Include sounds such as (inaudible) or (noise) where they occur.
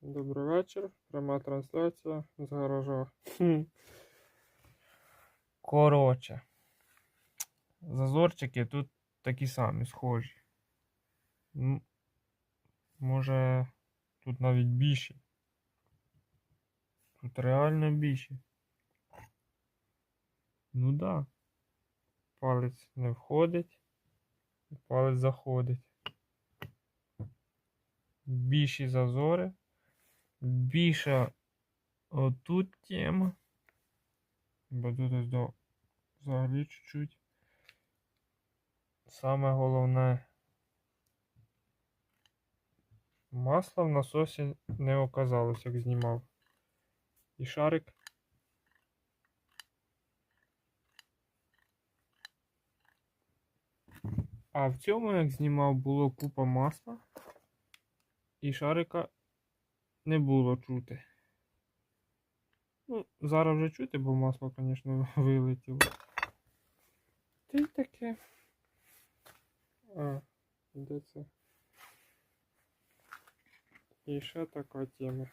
Добрий вечір. Пряма трансляція з гаража. Коротше. Зазорчики тут такі самі, схожі. Може, тут навіть більші. Тут реально більші. Ну да. Палець не входить, і палець заходить. Більші зазори. Більша отут тема. Бо тут ось до взагалі чуть-чуть. Саме головне. Масла в насосі не оказалось, як знімав. І шарик. А в цьому, як знімав, було купа масла. І шарика не було чути. Ну, зараз вже чути, бо масло, звісно, (laughs) вилетіло. Та й таке. А, де це? І ще така тема.